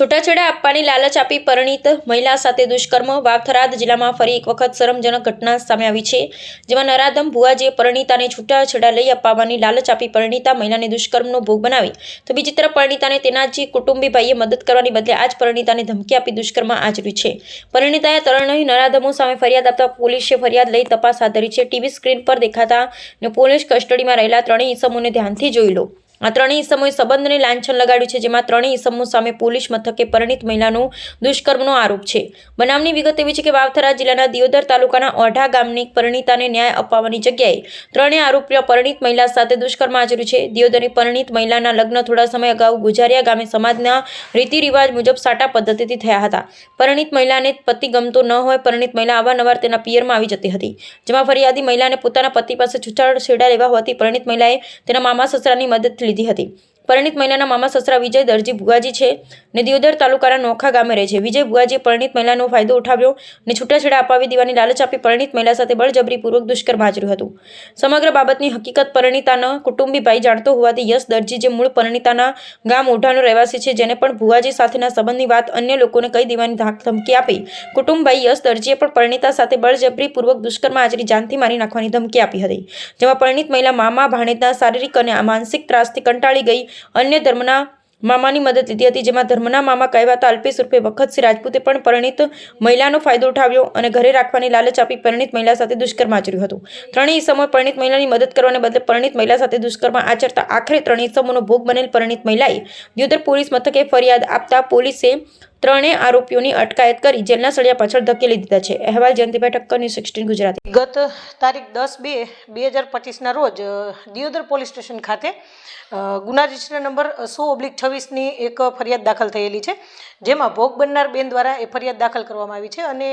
છૂટાછેડા આપવાની લાલચ આપી પરિણીત મહિલા સાથે દુષ્કર્મ, વાવથરાદ જિલ્લામાં ફરી એક વખત શરમજનક ઘટના સામે આવી છે, જેમાં નરાધમ ભુવાજીએ પરિણીતાને છૂટાછેડા લઈ અપાવવાની લાલચ આપી પરિણીતા મહિલાને દુષ્કર્મનો ભોગ બનાવી. તો બીજી તરફ પરિણીતાને તેના જે કુટુંબી ભાઈએ મદદ કરવાની બદલે આ જ પરિણીતાને ધમકી આપી દુષ્કર્મ આચર્યું છે. પરિણીતાએ તરણહી નરાધમો સામે ફરિયાદ આપતા પોલીસે ફરિયાદ લઈ તપાસ હાથ ધરી છે. ટીવી સ્ક્રીન પર દેખાતા ને પોલીસ કસ્ટડીમાં રહેલા ત્રણેય ઈસમોને ધ્યાનથી જોઈ લો. આ ત્રણેય ઈસમોએ સંબંધને લાંછન લગાડ્યું છે, જેમાં ત્રણેય ઈસમો સામે પોલીસ મથકે પરિણીત મહિલાનો દુષ્કર્મનો આરોપ છે. બનાવની વિગત એવી છે કે વાવથરા જિલ્લાના દિયોદર તાલુકાના ઓઢા ગામની પરિણીતાને ન્યાય અપાવવાની જગ્યાએ ત્રણેય આરોપીઓ પરિણીત મહિલા સાથે દુષ્કર્મ આચર્યું છે. દિયોદરની પરિણીત મહિલાના લગ્ન થોડા સમય અગાઉ ગુજારિયા ગામે સમાજના રીતિ રિવાજ મુજબ સાટા પદ્ધતિથી થયા હતા. પરિણીત મહિલાને પતિ ગમતો ન હોય, પરિણીત મહિલા અવારનવાર તેના પિયરમાં આવી જતી હતી, જેમાં ફરિયાદી મહિલાને પોતાના પતિ પાસે છૂટાછેડા લેવા હોવાથી પરિણીત મહિલાએ તેના મામા સસરાની મદદ લીધી હતી. પરિણીત મહિલાના મામા સસરા વિજય દરજી ભુગાજી છે ને દિયોદર તાલુકાના નોખા ગામે રહે છે. વિજય ભુગાજીએ પરિણીત મહિલાનો ફાયદો ઉઠાવ્યો ને છૂટાછેડા અપાવી દેવાની લાલચ આપી પરિણીત મહિલા સાથે બળજબરીપૂર્વક દુષ્કર્મ આચર્યું હતું. સમગ્ર બાબતની હકીકત પરણિતાના કુટુંબી ભાઈ જાણતો હોવાથી યશ દરજી જે મૂળ પરણિતાના ગામ ઓઢાનો રહેવાસી છે, જેને પણ ભુવાજી સાથેના સંબંધની વાત અન્ય લોકોને કહી દેવાની ધમકી આપી. કુટુંબભાઈ યશ દરજીએ પણ પરણિતા સાથે બળજબરીપૂર્વક દુષ્કર્મ આચરી જાનથી મારી નાખવાની ધમકી આપી હતી, જેમાં પરિણીત મહિલા મામા ભાણેજના શારીરિક અને માનસિક ત્રાસથી કંટાળી ગઈ અન્ય ધર્મના મામાની મદદ લીધી હતી, જેમાં ધર્મના મામા કહેવાતા અલ્પેશ ઉર્ફે વખતસિંહ રાજપૂતે પણ પરિણીત મહિલાનો ફાયદો ઉઠાવ્યો અને ઘરે રાખવાની લાલચ આપી પરિણીત મહિલા સાથે દુષ્કર્મ આચર્યું હતું. ત્રણેય સમય પરિણીત મહિલાની મદદ કરવાને બદલે પરિણીત મહિલા સાથે દુષ્કર્મ આચરતા આખરે ત્રણેય ઈસમોનો ભોગ બનેલ પરિણીત મહિલાએ દ્યોદર પોલીસ મથકે ફરિયાદ આપતા પોલીસે ત્રણેય આરોપીઓની અટકાયત કરી જેલના સળિયા પાછળ ધકેલી દીધા છે. અહેવાલ જયંતિભાઈ ઠક્કરની સિક્સટીન ગુજરાતી. ગત તારીખ દસ બે બે હજાર પચીસના રોજ દિયોદર પોલીસ સ્ટેશન ખાતે ગુના રજિસ્ટર નંબર સો ઓબ્લિક છવ્વીસની એક ફરિયાદ દાખલ થયેલી છે, જેમાં ભોગ બનનાર બેન દ્વારા એ ફરિયાદ દાખલ કરવામાં આવી છે અને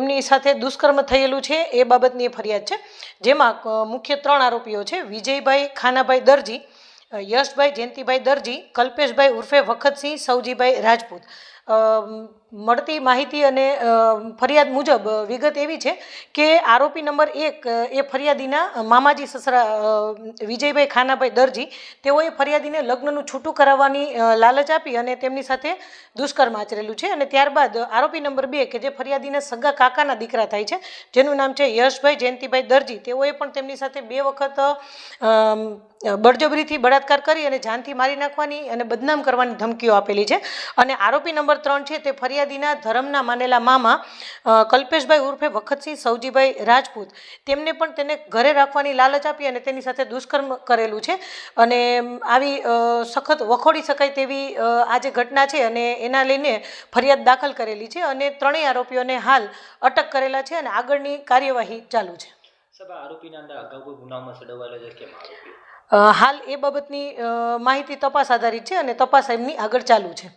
એમની સાથે દુષ્કર્મ થયેલું છે એ બાબતની એ ફરિયાદ છે, જેમાં મુખ્ય ત્રણ આરોપીઓ છે, વિજયભાઈ ખાનાભાઈ દરજી યશભાઈ જયંતિભાઈ દરજી કલ્પેશભાઈ ઉર્ફે વખતસિંહ સૌજીભાઈ રાજપૂત. મળતી માહિતી અને ફરિયાદ મુજબ વિગત એવી છે કે આરોપી નંબર એક એ ફરિયાદીના મામાજી સસરા વિજયભાઈ ખાનાભાઈ દરજી, તેઓએ ફરિયાદીને લગ્નનું છૂટું કરાવવાની લાલચ આપી અને તેમની સાથે દુષ્કર્મ આચરેલું છે અને ત્યારબાદ આરોપી નંબર બે કે જે ફરિયાદીના સગા કાકાના દીકરા થાય છે, જેનું નામ છે યશભાઈ જયંતિભાઈ દરજી, તેઓએ પણ તેમની સાથે બે વખત બળજબરીથી બળાત્કાર કરી અને જાનથી મારી નાખવાની અને બદનામ કરવાની ધમકીઓ આપેલી છે અને આરોપી નંબર ત્રણ છે તે ફરિયાદીના ધર્મના માનેલા મામા કલ્પેશભાઈ ઉર્ફે વખતસિંહ સૌજીભાઈ રાજપૂત. તેમને પણ તેને ઘરે રાખવાની લાલચ આપી અને તેની સાથે દુષ્કર્મ કરેલું છે. અને આવી સખત વખોડી શકાય તેવી આ જે ઘટના છે અને એના લઈને ફરિયાદ દાખલ કરેલી છે અને ત્રણેય આરોપીઓને હાલ અટક કરેલા છે અને આગળની કાર્યવાહી ચાલુ છે. આરોપીના અંદર અગાઉ કોઈ ગુનામાં સડવાયેલા છે કેમ આરોપી? હાલ એ બાબતની માહિતી તપાસ આધારિત છે અને તપાસ એમની આગળ ચાલુ છે.